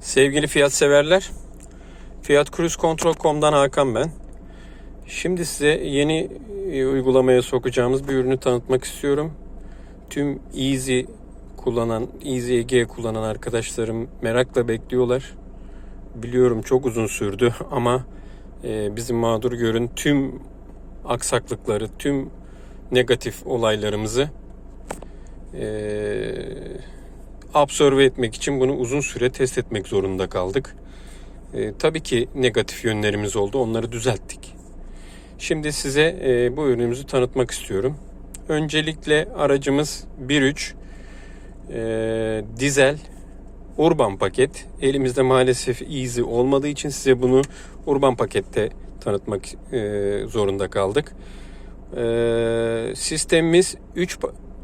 Sevgili fiyat severler, Fiyat Hakan ben. Şimdi size yeni e, uygulamaya sokacağımız bir ürünü tanıtmak istiyorum. Tüm Easy kullanan, Easy EG kullanan arkadaşlarım merakla bekliyorlar. Biliyorum çok uzun sürdü ama e, bizim mağdur görün tüm aksaklıkları, tüm negatif olaylarımızı e, absorbe etmek için bunu uzun süre test etmek zorunda kaldık. E, tabii ki negatif yönlerimiz oldu. Onları düzelttik. Şimdi size e, bu ürünümüzü tanıtmak istiyorum. Öncelikle aracımız 1.3 e, dizel urban paket. Elimizde maalesef easy olmadığı için size bunu urban pakette tanıtmak e, zorunda kaldık. E, sistemimiz 3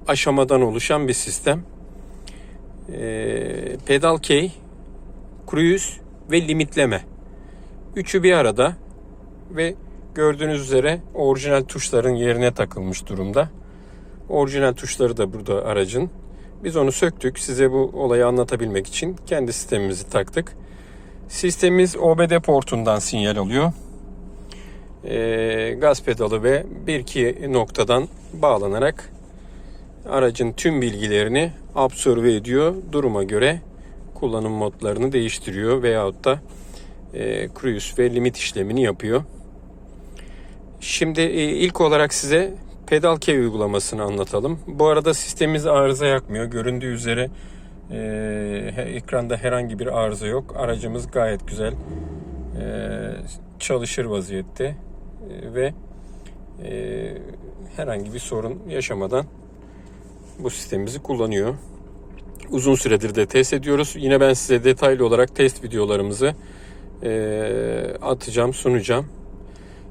aşamadan oluşan bir sistem. E, pedal key, cruise ve limitleme. Üçü bir arada ve gördüğünüz üzere orijinal tuşların yerine takılmış durumda. Orijinal tuşları da burada aracın. Biz onu söktük. Size bu olayı anlatabilmek için kendi sistemimizi taktık. Sistemimiz OBD portundan sinyal alıyor. Ee, gaz pedalı ve bir iki noktadan bağlanarak aracın tüm bilgilerini absorbe ediyor. Duruma göre kullanım modlarını değiştiriyor veyahut da e, cruise ve limit işlemini yapıyor. Şimdi e, ilk olarak size pedal key uygulamasını anlatalım. Bu arada sistemimiz arıza yakmıyor. Göründüğü üzere e, ekranda herhangi bir arıza yok. Aracımız gayet güzel e, çalışır vaziyette e, ve e, herhangi bir sorun yaşamadan bu sistemimizi kullanıyor. Uzun süredir de test ediyoruz. Yine ben size detaylı olarak test videolarımızı e, atacağım, sunacağım.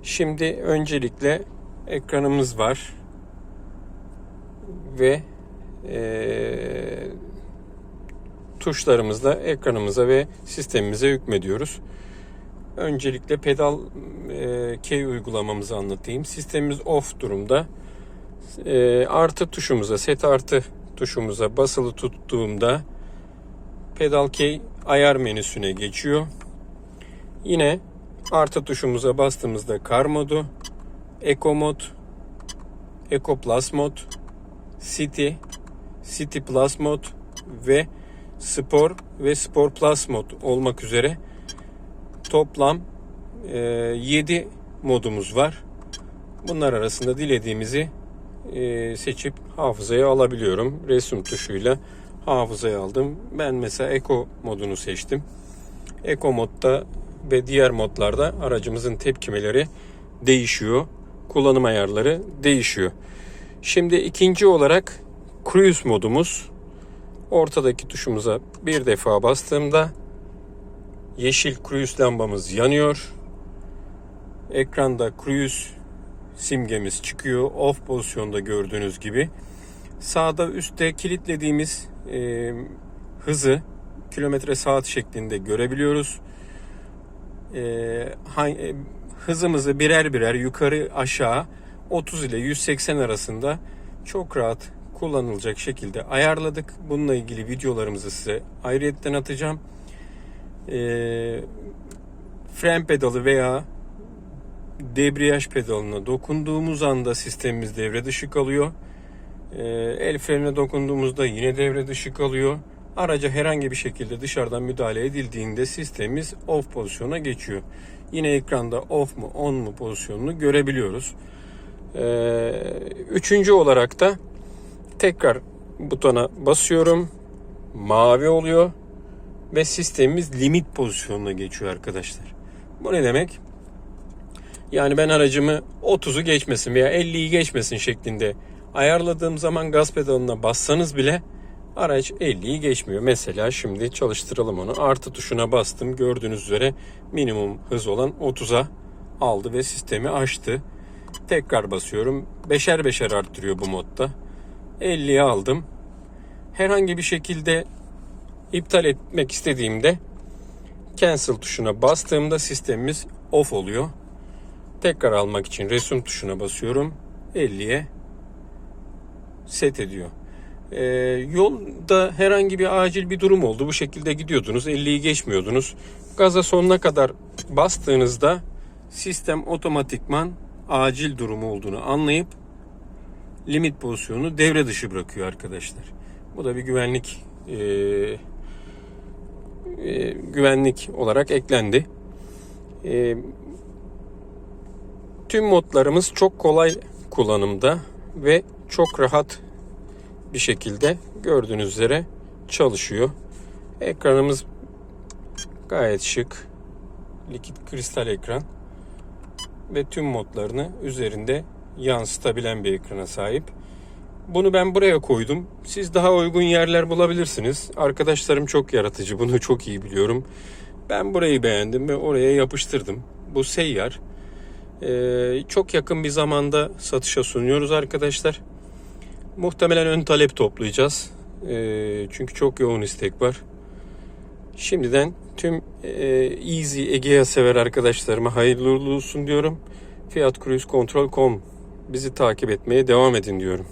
Şimdi öncelikle ekranımız var ve e, tuşlarımızla ekranımıza ve sistemimize hükmediyoruz. Öncelikle pedal e, key uygulamamızı anlatayım. Sistemimiz off durumda. E, artı tuşumuza, set artı tuşumuza basılı tuttuğumda pedal key ayar menüsüne geçiyor. Yine artı tuşumuza bastığımızda kar modu, Eco mod, Eco Plus mod, City, City Plus mod ve Spor ve Spor Plus mod olmak üzere toplam e, 7 modumuz var. Bunlar arasında dilediğimizi e, seçip hafızaya alabiliyorum. Resim tuşuyla hafızaya aldım. Ben mesela Eco modunu seçtim. Eco modda ve diğer modlarda aracımızın tepkimeleri değişiyor. Kullanım ayarları değişiyor. Şimdi ikinci olarak Cruise modumuz. Ortadaki tuşumuza bir defa bastığımda yeşil cruise lambamız yanıyor. Ekranda cruise simgemiz çıkıyor. Off pozisyonda gördüğünüz gibi. Sağda üstte kilitlediğimiz e, hızı kilometre saat şeklinde görebiliyoruz. E, hangi, hızımızı birer birer yukarı aşağı 30 ile 180 arasında çok rahat kullanılacak şekilde ayarladık. Bununla ilgili videolarımızı size ayrıyetten atacağım. E, fren pedalı veya debriyaj pedalına dokunduğumuz anda sistemimiz devre dışı kalıyor. E, el frenine dokunduğumuzda yine devre dışı kalıyor. Araca herhangi bir şekilde dışarıdan müdahale edildiğinde sistemimiz off pozisyona geçiyor. Yine ekranda off mu on mu pozisyonunu görebiliyoruz. Ee, üçüncü olarak da tekrar butona basıyorum. Mavi oluyor ve sistemimiz limit pozisyonuna geçiyor arkadaşlar. Bu ne demek? Yani ben aracımı 30'u geçmesin veya 50'yi geçmesin şeklinde ayarladığım zaman gaz pedalına bassanız bile araç 50'yi geçmiyor. Mesela şimdi çalıştıralım onu. Artı tuşuna bastım. Gördüğünüz üzere minimum hız olan 30'a aldı ve sistemi açtı. Tekrar basıyorum. Beşer beşer arttırıyor bu modda. 50'ye aldım. Herhangi bir şekilde iptal etmek istediğimde cancel tuşuna bastığımda sistemimiz off oluyor. Tekrar almak için resim tuşuna basıyorum. 50'ye set ediyor. Ee, yolda herhangi bir acil bir durum oldu. Bu şekilde gidiyordunuz. 50'yi geçmiyordunuz. Gaza sonuna kadar bastığınızda sistem otomatikman acil durum olduğunu anlayıp limit pozisyonunu devre dışı bırakıyor arkadaşlar. Bu da bir güvenlik e, e, güvenlik olarak eklendi. E, tüm modlarımız çok kolay kullanımda ve çok rahat bir şekilde gördüğünüz üzere çalışıyor. Ekranımız gayet şık. Likit kristal ekran ve tüm modlarını üzerinde yansıtabilen bir ekrana sahip. Bunu ben buraya koydum. Siz daha uygun yerler bulabilirsiniz. Arkadaşlarım çok yaratıcı. Bunu çok iyi biliyorum. Ben burayı beğendim ve oraya yapıştırdım. Bu seyyar. Ee, çok yakın bir zamanda satışa sunuyoruz arkadaşlar. Muhtemelen ön talep toplayacağız. Ee, çünkü çok yoğun istek var. Şimdiden tüm e, Easy Egea sever arkadaşlarıma hayırlı uğurlu olsun diyorum. Fiat bizi takip etmeye devam edin diyorum.